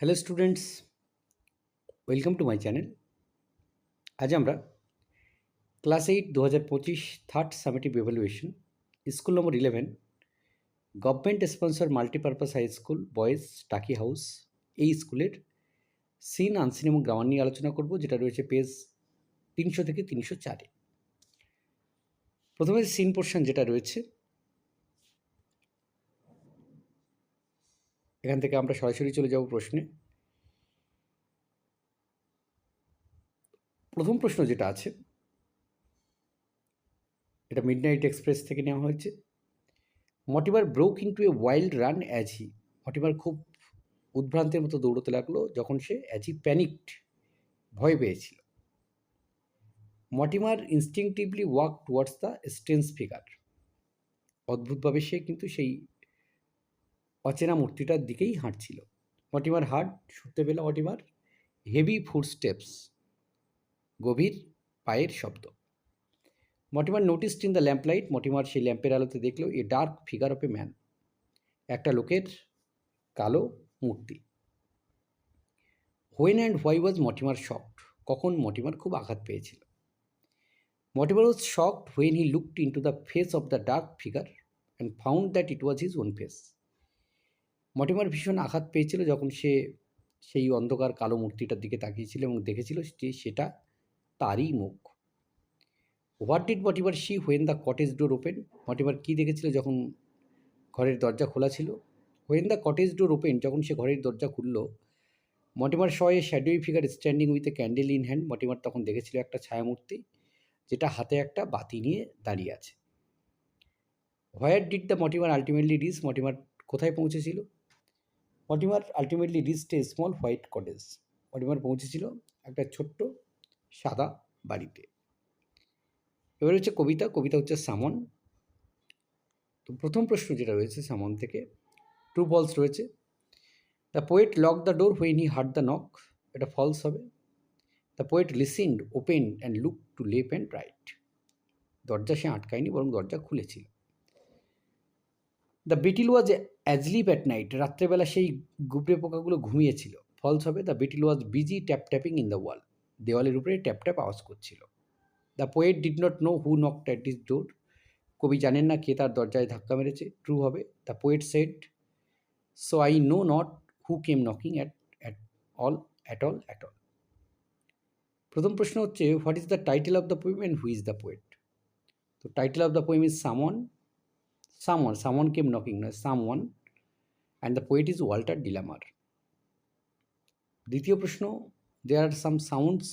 Hello students welcome to my channel আজ আমরা class eight দু হাজার পঁচিশ third summative evaluation school number eleven government sponsor multipurpose high school boys Taki house এই স্কুলের seen unseen এবং গ্রামার নিয়ে আলোচনা করব, যেটা রয়েছে পেজ তিনশো থেকে তিনশো চারে। প্রথমে সিন পোর্শন যেটা রয়েছে এখান থেকে আমরা সরাসরি চলে যাব প্রশ্নে। প্রথম প্রশ্ন যেটা আছে, এটা মিডনাইট এক্সপ্রেস থেকে নেওয়া হয়েছে। Mortimer broke into a wild run as he Mortimer খুব উদ্ভ্রান্তের মতো দৌড়তে লাগল যখন সে অ্যাজ হি প্যানিকড ভয় পেয়েছিল। Mortimer instinctively walk towards the strange figure অদ্ভুতভাবে সে কিন্তু সেই অচেনা মূর্তিটার দিকেই হাঁটছিল। মটিমার হার্ট শুনতে পেল অটিমার হেভি ফুড স্টেপস গভীর পায়ের শব্দ। Mortimer notice in the lamp light Mortimer সেই ল্যাম্পের আলোতে দেখল a dark figure of a man একটা লোকের কালো মূর্তি। When and why was Mortimer shocked কখন মটিমার খুব আঘাত পেয়েছিল? Mortimer was shocked when he looked into the face of the dark figure and found that it was his own face Mortimer ভীষণ আঘাত পেয়েছিল যখন সে সেই অন্ধকার কালো মূর্তিটার দিকে তাকিয়েছিল এবং দেখেছিল যে সেটা তারই মুখ। What did Mortimer see when the cottage door open Mortimer কী দেখেছিল যখন ঘরের দরজা খোলা ছিল? When the cottage door open যখন সে ঘরের দরজা খুলল, Mortimer saw a shadowy figure standing with a candle in hand Mortimer তখন দেখেছিল একটা ছায়ামূর্তি, যেটা হাতে একটা বাতি নিয়ে দাঁড়িয়ে আছে। Where did the Mortimer ultimately reach Mortimer কোথায় পৌঁছেছিল? Mortimer ultimately a small white cottage Mortimer পৌঁছেছিল একটা ছোট্ট সাদা বাড়িতে। এবার হচ্ছে কবিতা কবিতা হচ্ছে সামন। তো প্রথম প্রশ্ন যেটা রয়েছে সামন থেকে ট্রু ফলস রয়েছে। The poet lock the door when he heard the knock এটা ফলস হবে। The poet listened open and look to left and right দরজা সে আটকায়নি, বরং দরজা খুলেছিল। The beetle was asleep at night রাত্রেবেলা সেই গুবরে পোকাগুলো ঘুমিয়েছিল। ফলস হবে the beetle was busy tap tapping in the wall দেওয়ালের উপরে ট্যাপ ট্যাপ আওয়াজ করছিল। The poet did not know who knock at this door কবি জানেন না কে তার দরজায় ধাক্কা মেরেছে। ট্রু হবে। The poet said so I know not who came knocking at at all at all at all প্রথম প্রশ্ন হচ্ছে what is the title of the poem and who is the poet তো title of the poem is someone someone someone came knocking, no, someone. And the poet is walter dilamar দ্বিতীয় প্রশ্ন there are some sounds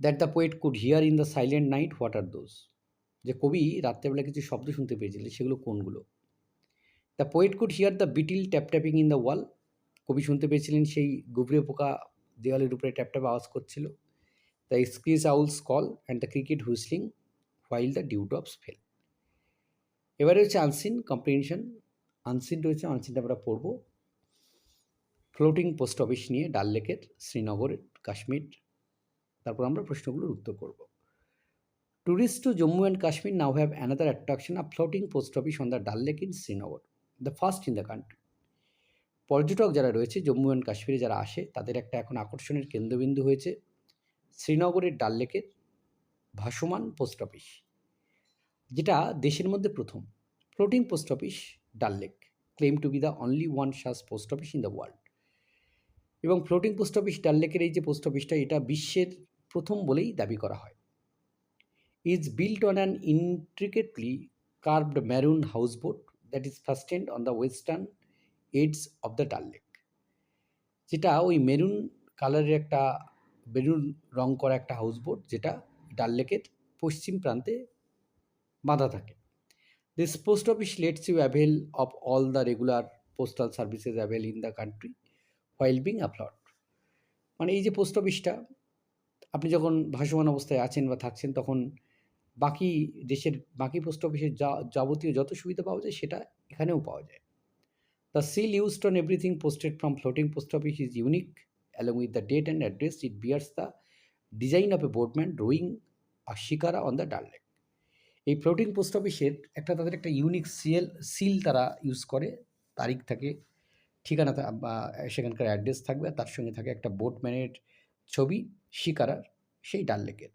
that the poet could hear in the silent night. What are those? যে কবি রাত্রেবেলা কিছু শব্দ শুনতে পেয়েছিলেন, সেগুলো কোনগুলো? The poet could hear the beetle tap tapping in the wall কবি শুনতে পেয়েছিলেন সেই গুবরে পোকা দেওয়ালের উপরে ট্যাপ ট্যাপ আওয়াজ করছিল। The screech owls call and the cricket whistling while the dew drops fell এবারে হচ্ছে আনসিন কম্প্রিহেনশন আনসিন রয়েছে আনসিনটা আমরা পড়ব। ফ্লোটিং পোস্ট অফিস নিয়ে, ডাল লেকের শ্রীনগরের কাশ্মীর। তারপর আমরা প্রশ্নগুলোর উত্তর করব। Tourist to Jammu and Kashmir now have another attraction a floating post office on the Dal lake in Srinagar the first in the country পর্যটক যারা রয়েছে জম্মু অ্যান্ড কাশ্মীরে যারা আসে, তাদের একটা এখন আকর্ষণের কেন্দ্রবিন্দু হয়েছে, শ্রীনগরের ডাল লেকের ভাসমান পোস্ট অফিস যেটা দেশের মধ্যে প্রথম। Floating post office Dal lake claim to be the only one such post office in the world এবং ফ্লোটিং পোস্ট অফিস ডাল লেকের এই যে পোস্ট অফিসটা এটা বিশ্বের প্রথম বলেই দাবি করা হয়। Is built on an intricately carved maroon houseboat that is fastened on the western edges of the Dal lake যেটা ওই মেরুন কালারের একটা মেরুন রং করা একটা হাউসবোট যেটা ডাল লেকের পশ্চিম প্রান্তে বাঁধা থাকে। This post office lets you avail of all the regular postal services avail in the country while being afloat মানে এই যে পোস্ট অফিসটা আপনি যখন ভাসমান অবস্থায় আছেন বা থাকছেন, তখন বাকি দেশের বাকি পোস্ট অফিসের যা, যাবতীয় যত সুবিধা পাওয়া যায়, সেটা এখানেও পাওয়া যায়। The seal used on everything posted from floating post office is unique along with the date and address it bears the design of a boatman rowing R shikara on the lake এই ফ্লোটিং পোস্ট অফিসের একটা তাদের একটা unique CL seal তারা use করে। তারিখ থাকে, ঠিকানা বা সেখানকার অ্যাড্রেস থাকবে, তার সঙ্গে থাকে একটা বোটম্যানের ছবি, শিকারার, সেই ডাল লেকের।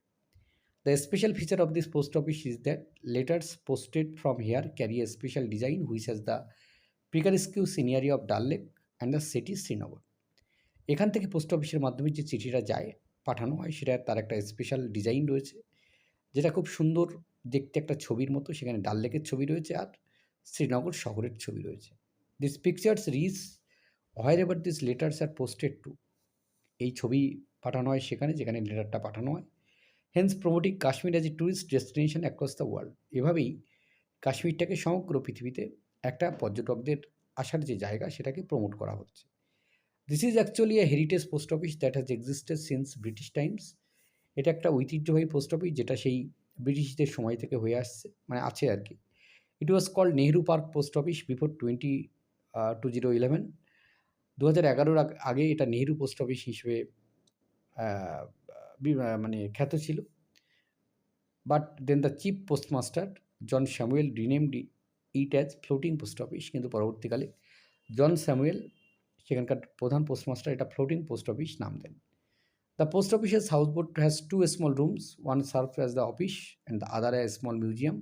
The special feature of this post office is that letters posted from here carry a special design which has the picturesque scenery of Dal lake and the city Srinagar এখান থেকে পোস্ট অফিসের মাধ্যমে যে চিঠিটা যায়, পাঠানো হয় সেটা তার একটা স্পেশাল ডিজাইন রয়েছে। যেটা খুব সুন্দর দেখতে একটা ছবির মতো। সেখানে ডাল লেকের ছবি রয়েছে আর শ্রীনগর শহরের ছবি রয়েছে। This pictures reach wherever this letters are posted to এই ছবি পাঠানো হয় সেখানে, যেখানে লেটারটা পাঠানো হয়। Hence promoting Kashmir as a tourist destination across the world এভাবেই কাশ্মীরটাকে সমগ্র পৃথিবীতে একটা পর্যটকদের আসার যে জায়গা, সেটাকে প্রমোট করা হচ্ছে। This is actually a heritage post office that has existed since British times এটা একটা ঐতিহ্যবাহী পোস্ট অফিস যেটা সেই ব্রিটিশদের সময় থেকে হয়ে আসছে মানে আছে আর কি। It was called Nehru park post office before twenty two zero eleven দু হাজার এগারোর আগে এটা নেহরু পোস্ট অফিস হিসেবে মানে খ্যাত ছিল। But then the chief postmaster John Samuel renamed it as floating post office কিন্তু পরবর্তীকালে জন স্যামুয়েল সেখানকার প্রধান পোস্টমাস্টার এটা ফ্লোটিং পোস্ট অফিস নাম দেন। দ্য পোস্ট অফিসের houseboat has two small rooms one serve as the office and the other a small museum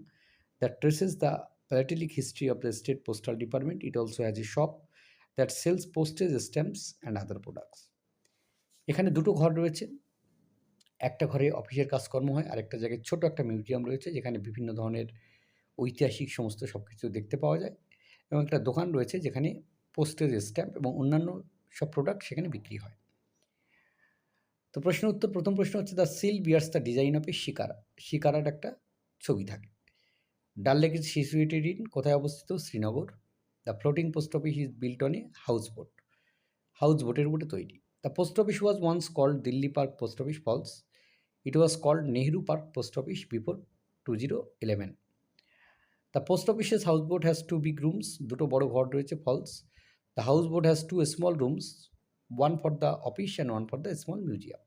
that traces the philatelic history of the state postal department it also has a shop that sells postage stamps and other products এখানে দুটো ঘর রয়েছে। একটা ঘরে অফিসের কাজকর্ম হয় আর একটা জায়গায় ছোট একটা মিউজিয়াম রয়েছে, যেখানে বিভিন্ন ধরনের ঐতিহাসিক সমস্ত সব কিছু দেখতে পাওয়া যায় এবং একটা দোকান রয়েছে যেখানে পোস্টেজ স্ট্যাম্প এবং অন্যান্য সব প্রোডাক্ট সেখানে বিক্রি হয়। তো প্রশ্ন উত্তর, প্রথম প্রশ্ন হচ্ছে the seal bears the design of a shikara শিকারার একটা ছবি থাকে। ডাল লেক ইজ ইন কোথায় অবস্থিত? Srinagar. The floating post office is built on a houseboat house বোটের উপরে তৈরি। The post office was once called Delhi park post office false it was called Nehru park post office before two zero eleven the post office's houseboat has two big rooms দুটো বড় ঘর রয়েছে false the houseboat has two small rooms one for the office and one for the small museum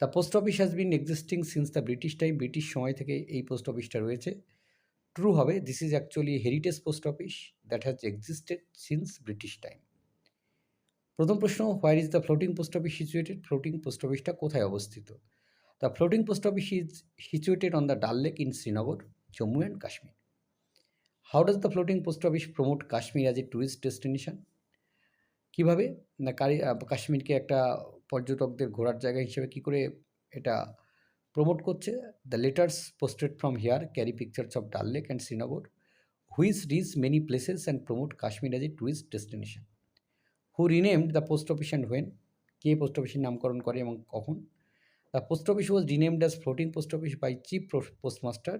the post office has been existing since the British time British সময় থেকে এই post অফিসটা রয়েছে। True হবে this is actually heritage post office that has existed since British time প্রথম প্রশ্ন where is the floating post office situated floating post অফিসটা কোথায় অবস্থিত? The floating post office is situated on the Dal lake in Srinagar Jammu and Kashmir how does the floating post office promote Kashmir as a tourist destination কীভাবে? না কারি কাশ্মীরকে একটা পর্যটকদের ঘোরার জায়গা হিসেবে কী করে এটা প্রমোট করছে? The letters posted from here carry pictures of Dal lake and Srinagar which reach many places and promote Kashmir as a tourist destination who renamed the post office and when K post অফিসের নামকরণ করে এবং কখন? The post office was renamed as floating post office by chief postmaster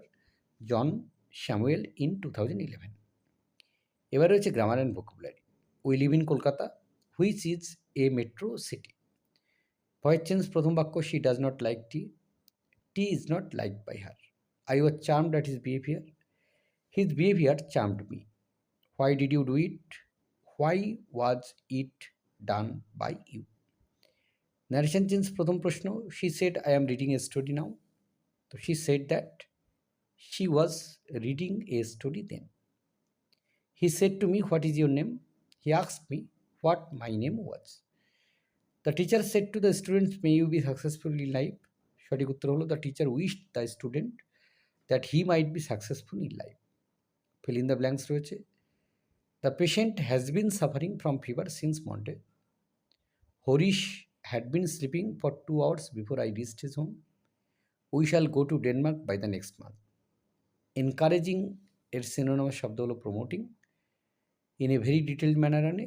John Samuel in two thousand eleven এবার রয়েছে grammar and vocabulary we live in Kolkata which is a metro city voice change প্রথম বাক্য she does not like tea tea is not like by her I was charmed at his behaviour his behaviour charmed me why did you do it why was it done by you narration change প্রথম প্রশ্ন she said I am reading a story now তো she said that she was reading a story then he said to me what is your name he আক্সড me what my name was the teacher said to the students may you be successful in life সঠিক উত্তর হলো the teacher wish the student that he might be successful in life fill in the blanks রয়েছে। The patient has been suffering from fever since Monday Harish had been sleeping for two hours before I reached his home. We shall go to Denmark by the next month. Encouraging এর সিনোনামের শব্দ হলো promoting in a very detailed manner আনে